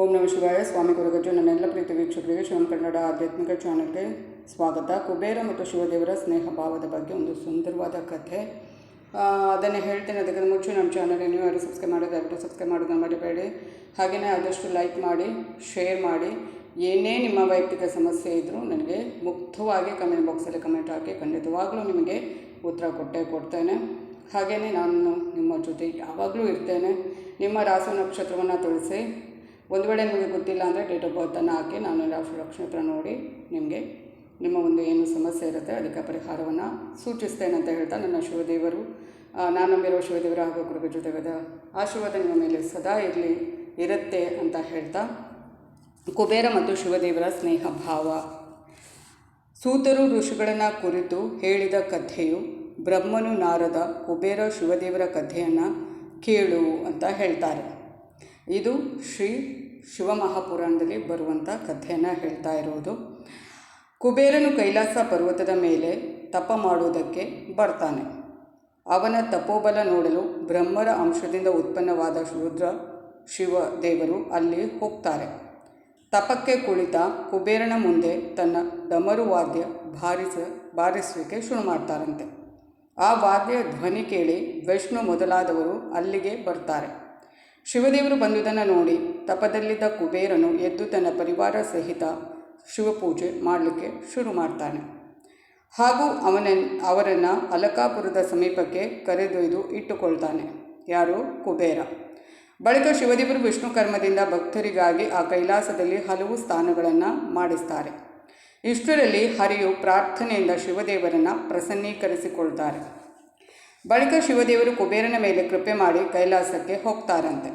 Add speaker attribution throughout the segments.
Speaker 1: ಓಂ ನಮ ಶಿವಾಯ. ಸ್ವಾಮಿ ಗುರುಗಜ್ಜು, ನನ್ನೆಲ್ಲ ಪ್ರೀತಿ ವೀಕ್ಷಕರಿಗೆ ಶಿವನ ಕನ್ನಡ ಆಧ್ಯಾತ್ಮಿಕ ಚಾನಲ್ಗೆ ಸ್ವಾಗತ. ಕುಬೇರ ಮತ್ತು ಶಿವದೇವರ ಸ್ನೇಹ ಭಾವದ ಬಗ್ಗೆ ಒಂದು ಸುಂದರವಾದ ಕಥೆ. ಅದನ್ನು ಹೇಳ್ತೇನೆ. ಅದಕ್ಕಿಂತ ಮುಂಚೆ ನಮ್ಮ ಚಾನಲ್ ನೀವು ಯಾರು ಸಬ್ಸ್ಕ್ರೈಬ್ ಮಾಡೋದು ದಯವಿಟ್ಟು ಸಬ್ಸ್ಕ್ರೈಬ್ ಮಾಡೋದನ್ನ ಮರಿಬೇಡಿ. ಹಾಗೆಯೇ ಆದಷ್ಟು ಲೈಕ್ ಮಾಡಿ ಶೇರ್ ಮಾಡಿ. ಏನೇ ನಿಮ್ಮ ವೈಯಕ್ತಿಕ ಸಮಸ್ಯೆ ಇದ್ದರೂ ನನಗೆ ಮುಕ್ತವಾಗಿ ಕಮೆಂಟ್ ಬಾಕ್ಸಲ್ಲಿ ಕಮೆಂಟ್ ಹಾಕಿ. ಖಂಡಿತವಾಗಲೂ ನಿಮಗೆ ಉತ್ತರ ಕೊಟ್ಟೇ ಕೊಡ್ತೇನೆ. ಹಾಗೆಯೇ ನಾನು ನಿಮ್ಮ ಜೊತೆ ಯಾವಾಗಲೂ ಇರ್ತೇನೆ. ನಿಮ್ಮ ರಾಸು ನಕ್ಷತ್ರವನ್ನು ತಿಳಿಸಿ. ಒಂದು ವೇಳೆ ನಿಮಗೆ ಗೊತ್ತಿಲ್ಲ ಅಂದರೆ ಡೇಟ್ ಆಫ್ ಬರ್ತನ್ನು ಹಾಕಿ ನಾನು ಡಾಕ್ಟರ್ ಲಕ್ಷ್ಮಿ ಹತ್ರ ನೋಡಿ ನಿಮಗೆ ನಿಮ್ಮ ಒಂದು ಏನು ಸಮಸ್ಯೆ ಇರುತ್ತೆ, ಅದಕ್ಕೆ ಪರಿಹಾರವನ್ನು ಸೂಚಿಸ್ತೇನೆ ಅಂತ ಹೇಳ್ತಾ ನನ್ನ ಶಿವದೇವರು ನಾನು ನಂಬಿರೋ ಶಿವದೇವರ ಹಾಗೂ ಗುರುಗಳ ಜೊತೆಗದ ಆಶೀರ್ವಾದ ನಿಮ್ಮ ಮೇಲೆ ಸದಾ ಇರಲಿ, ಇರುತ್ತೆ ಅಂತ ಹೇಳ್ತಾ ಕುಬೇರ ಮತ್ತು ಶಿವದೇವರ ಸ್ನೇಹ ಭಾವ. ಸೂತರು ಋಷಿಗಳನ್ನು ಕುರಿತು ಹೇಳಿದ ಕಥೆಯು ಬ್ರಹ್ಮನು ನಾರದ ಕುಬೇರ ಶಿವದೇವರ ಕಥೆಯನ್ನು ಕೇಳು ಅಂತ ಹೇಳ್ತಾರೆ. ಇದು ಶ್ರೀ ಶಿವಮಹಾಪುರಾಣದಲ್ಲಿ ಬರುವಂಥ ಕಥೆಯನ್ನು ಹೇಳ್ತಾ ಇರೋದು. ಕುಬೇರನು ಕೈಲಾಸ ಪರ್ವತದ ಮೇಲೆ ತಪ ಮಾಡುವುದಕ್ಕೆ ಬರ್ತಾನೆ. ಅವನ ತಪೋಬಲ ನೋಡಲು ಬ್ರಹ್ಮರ ಅಂಶದಿಂದ ಉತ್ಪನ್ನವಾದ ರುದ್ರ ಶಿವ ದೇವರು ಅಲ್ಲಿ ಹೋಗ್ತಾರೆ. ತಪಕ್ಕೆ ಕುಳಿತ ಕುಬೇರನ ಮುಂದೆ ತನ್ನ ಡಮರು ವಾದ್ಯ ಬಾರಿಸ ಬಾರಿಸಲಿಕ್ಕೆ ಶುರು ಮಾಡ್ತಾರಂತೆ. ಆ ವಾದ್ಯ ಧ್ವನಿ ಕೇಳಿ ವಿಷ್ಣು ಮೊದಲಾದವರು ಅಲ್ಲಿಗೆ ಬರ್ತಾರೆ. ಶಿವದೇವರು ಬಂದುದನ್ನು ನೋಡಿ ತಪದಲ್ಲಿದ್ದ ಕುಬೇರನು ಎದ್ದು ತನ್ನ ಪರಿವಾರ ಸಹಿತ ಶಿವಪೂಜೆ ಮಾಡಲಿಕ್ಕೆ ಶುರು ಮಾಡ್ತಾನೆ. ಹಾಗೂ ಅವನ, ಅವರನ್ನು ಅಲಕಾಪುರದ ಸಮೀಪಕ್ಕೆ ಕರೆದೊಯ್ದು ಇಟ್ಟುಕೊಳ್ತಾನೆ. ಯಾರು? ಕುಬೇರ. ಬಳಿಕ ಶಿವದೇವರು ವಿಷ್ಣು ಕರ್ಮದಿಂದ ಭಕ್ತರಿಗಾಗಿ ಆ ಕೈಲಾಸದಲ್ಲಿ ಹಲವು ಸ್ಥಾನಗಳನ್ನು ಮಾಡಿಸ್ತಾರೆ. ಇಷ್ಟರಲ್ಲಿ ಹರಿಯು ಪ್ರಾರ್ಥನೆಯಿಂದ ಶಿವದೇವರನ್ನು ಪ್ರಸನ್ನೀಕರಿಸಿಕೊಳ್ತಾರೆ. ಬಳಿಕ ಶಿವದೇವರು ಕುಬೇರನ ಮೇಲೆ ಕೃಪೆ ಮಾಡಿ ಕೈಲಾಸಕ್ಕೆ ಹೋಗ್ತಾರಂತೆ.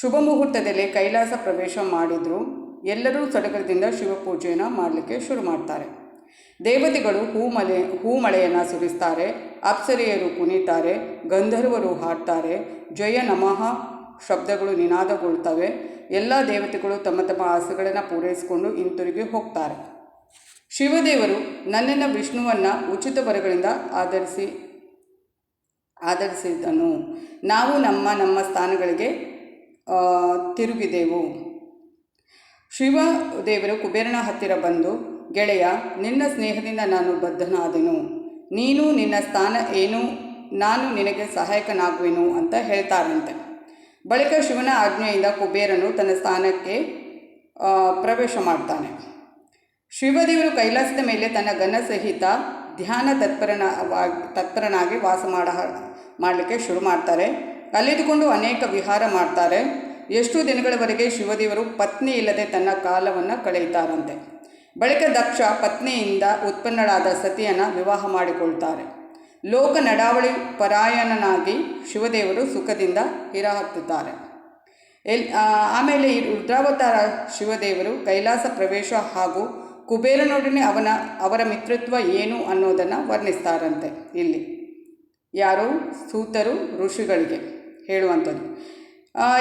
Speaker 1: ಶುಭ ಮುಹೂರ್ತದಲ್ಲಿ ಕೈಲಾಸ ಪ್ರವೇಶ ಮಾಡಿದರೂ. ಎಲ್ಲರೂ ಸಡಗರದಿಂದ ಶಿವಪೂಜೆಯನ್ನು ಮಾಡಲಿಕ್ಕೆ ಶುರು ಮಾಡ್ತಾರೆ. ದೇವತೆಗಳು ಹೂಮಲೆ ಹೂಮಳೆಯನ್ನು ಸುರಿಸ್ತಾರೆ. ಅಪ್ಸರೆಯರು ಕುಣಿತಾರೆ. ಗಂಧರ್ವರು ಹಾಡ್ತಾರೆ. ಜಯ ನಮಃ ಶಬ್ದಗಳು ನಿನಾದಗೊಳ್ತವೆ. ಎಲ್ಲ ದೇವತೆಗಳು ತಮ್ಮ ತಮ್ಮ ಆಸೆಗಳನ್ನು ಪೂರೈಸಿಕೊಂಡು ಹಿಂತಿರುಗಿ ಹೋಗ್ತಾರೆ. ಶಿವದೇವರು ನನ್ನನ್ನು ವಿಷ್ಣುವನ್ನು ಉಚಿತ ಬರಗಳಿಂದ ಆಧರಿಸಿ ಆಧರಿಸಿದನು ನಾವು ನಮ್ಮ ನಮ್ಮ ಸ್ಥಾನಗಳಿಗೆ ತಿರುಗಿದೆವು. ಶಿವ ದೇವರು ಕುಬೇರನ ಹತ್ತಿರ ಬಂದು, ಗೆಳೆಯ, ನಿನ್ನ ಸ್ನೇಹದಿಂದ ನಾನು ಬದ್ಧನಾದೆನು. ನೀನು ನಿನ್ನ ಸ್ಥಾನ ಏನು? ನಾನು ನಿನಗೆ ಸಹಾಯಕನಾಗುವೆನು ಅಂತ ಹೇಳ್ತಾರಂತೆ. ಬಳಿಕ ಶಿವನ ಆಜ್ಞೆಯಿಂದ ಕುಬೇರನು ತನ್ನ ಸ್ಥಾನಕ್ಕೆ ಪ್ರವೇಶ ಮಾಡ್ತಾನೆ. ಶಿವದೇವರು ಕೈಲಾಸದ ಮೇಲೆ ತನ್ನ ಘನ ಸಹಿತ ಧ್ಯಾನ ತತ್ಪರನವಾಗಿ ತತ್ಪರನಾಗಿ ವಾಸ ಮಾಡ ಮಾಡಲಿಕ್ಕೆ ಶುರು ಮಾಡ್ತಾರೆ. ಅಲ್ಲಿದ್ದುಕೊಂಡು ಅನೇಕ ವಿಹಾರ ಮಾಡ್ತಾರೆ. ಎಷ್ಟು ದಿನಗಳವರೆಗೆ ಶಿವದೇವರು ಪತ್ನಿ ಇಲ್ಲದೆ ತನ್ನ ಕಾಲವನ್ನು ಕಳೆಯುತ್ತಾರಂತೆ. ಬಳಿಕ ದಕ್ಷ ಪತ್ನಿಯಿಂದ ಉತ್ಪನ್ನಳಾದ ಸತಿಯನ್ನು ವಿವಾಹ ಮಾಡಿಕೊಳ್ತಾರೆ. ಲೋಕ ನಡಾವಳಿ ಪರಾಯಣನಾಗಿ ಶಿವದೇವರು ಸುಖದಿಂದ ಹಿರಹತ್ತುತ್ತಾರೆ. ಎಲ್ ಆಮೇಲೆ ಈ ರುದ್ರಾವತಾರ ಶಿವದೇವರು ಕೈಲಾಸ ಪ್ರವೇಶ ಹಾಗೂ ಕುಬೇರನೊಡನೆ ಅವನ, ಅವರ ಮಿತ್ರತ್ವ ಏನು ಅನ್ನೋದನ್ನು ವರ್ಣಿಸ್ತಾರಂತೆ ಇಲ್ಲಿ. ಯಾರು? ಸೂತರು ಋಷಿಗಳಿಗೆ ಹೇಳುವಂಥದ್ದು.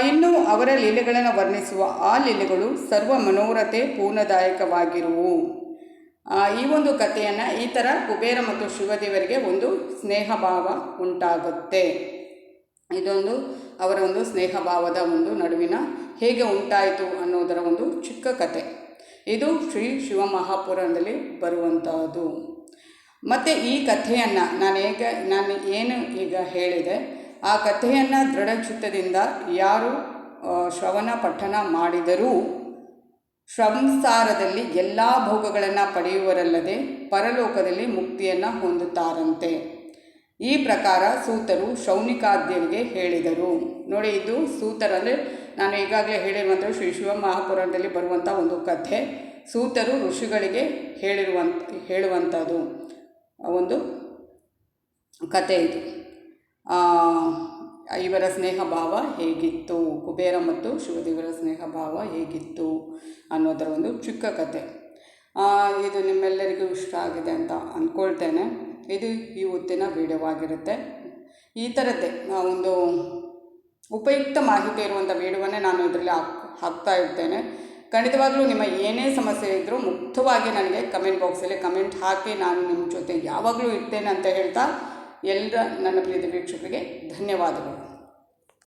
Speaker 1: ಇನ್ನು ಅವರ ಲೀಲೆಗಳನ್ನು ವರ್ಣಿಸುವ ಆ ಲೀಲೆಗಳು ಸರ್ವ ಮನೋರಥೆ ಪೂರ್ಣದಾಯಕವಾಗಿರುವು. ಈ ಒಂದು ಕಥೆಯನ್ನು ಈ ಥರ ಕುಬೇರ ಮತ್ತು ಶಿವದೇವರಿಗೆ ಒಂದು ಸ್ನೇಹ ಭಾವ ಉಂಟಾಗುತ್ತೆ. ಇದೊಂದು ಅವರ ಒಂದು ಸ್ನೇಹ ಭಾವದ ಒಂದು ನಡುವಿನ ಹೇಗೆ ಉಂಟಾಯಿತು ಅನ್ನೋದರ ಒಂದು ಚಿಕ್ಕ ಕತೆ ಇದು ಶ್ರೀ ಶಿವಮಹಾಪುರಾಣದಲ್ಲಿ ಬರುವಂತಹದ್ದು. ಮತ್ತು ಈ ಕಥೆಯನ್ನು ನಾನು ಈಗ ನಾನು ಏನು ಈಗ ಹೇಳಿದೆ, ಆ ಕಥೆಯನ್ನು ದೃಢಚಿತ್ತದಿಂದ ಯಾರು ಶ್ರವಣ ಪಠನ ಮಾಡಿದರೂ ಸಂಸಾರದಲ್ಲಿ ಎಲ್ಲ ಭೋಗಗಳನ್ನು ಪಡೆಯುವರಲ್ಲದೆ ಪರಲೋಕದಲ್ಲಿ ಮುಕ್ತಿಯನ್ನು ಹೊಂದುತ್ತಾರಂತೆ. ಈ ಪ್ರಕಾರ ಸೂತರು ಶೌನಿಕಾದ್ಯನಿಗೆ ಹೇಳಿದರು ನೋಡಿ, ಇದು ಸೂತರಲ್ಲಿ ನಾನು ಈಗಾಗಲೇ ಹೇಳಿರುವಂಥ ಶ್ರೀ ಶಿವ ಮಹಾಪುರಾಣದಲ್ಲಿ ಬರುವಂಥ ಒಂದು ಕಥೆ. ಸೂತರು ಋಷಿಗಳಿಗೆ ಹೇಳಿರುವಂಥ ಹೇಳುವಂಥದ್ದು ಒಂದು ಕತೆ ಇದು. ಇವರ ಸ್ನೇಹ ಭಾವ ಹೇಗಿತ್ತು? ಕುಬೇರ ಮತ್ತು ಶಿವದೇವರ ಸ್ನೇಹ ಭಾವ ಹೇಗಿತ್ತು ಅನ್ನೋದರ ಒಂದು ಚಿಕ್ಕ ಕತೆ ಇದು ನಿಮ್ಮೆಲ್ಲರಿಗೂ ಇಷ್ಟ ಆಗಿದೆ ಅಂತ ಅಂದ್ಕೊಳ್ತೇನೆ ಇದು ಈ ಹೊತ್ತಿನ ವಿಡಿಯೋವಾಗಿರುತ್ತೆ ಈ ಥರದ್ದೇ ಒಂದು ಉಪಯುಕ್ತ ಮಾಹಿತಿ ಇರುವಂಥ ವೀಡಿಯೋವನ್ನೇ ನಾನು ಇದರಲ್ಲಿ ಹಾಕ್, ಹಾಕ್ತಾ ಇರ್ತೇನೆ. ಖಂಡಿತವಾಗ್ಲೂ ನಿಮ್ಮ ಏನೇ ಸಮಸ್ಯೆ ಇದ್ದರೂ ಮುಕ್ತವಾಗಿ ನನಗೆ ಕಮೆಂಟ್ ಬಾಕ್ಸಲ್ಲಿ ಕಮೆಂಟ್ ಹಾಕಿ ನಾನು ನಿಮ್ಮ ಜೊತೆ ಯಾವಾಗಲೂ ಇರ್ತೇನೆ ಅಂತ ಹೇಳ್ತಾ ಎಲ್ಲರ ನನ್ನ ಪ್ರೀತಿ ವೀಕ್ಷಕರಿಗೆ ಧನ್ಯವಾದಗಳು.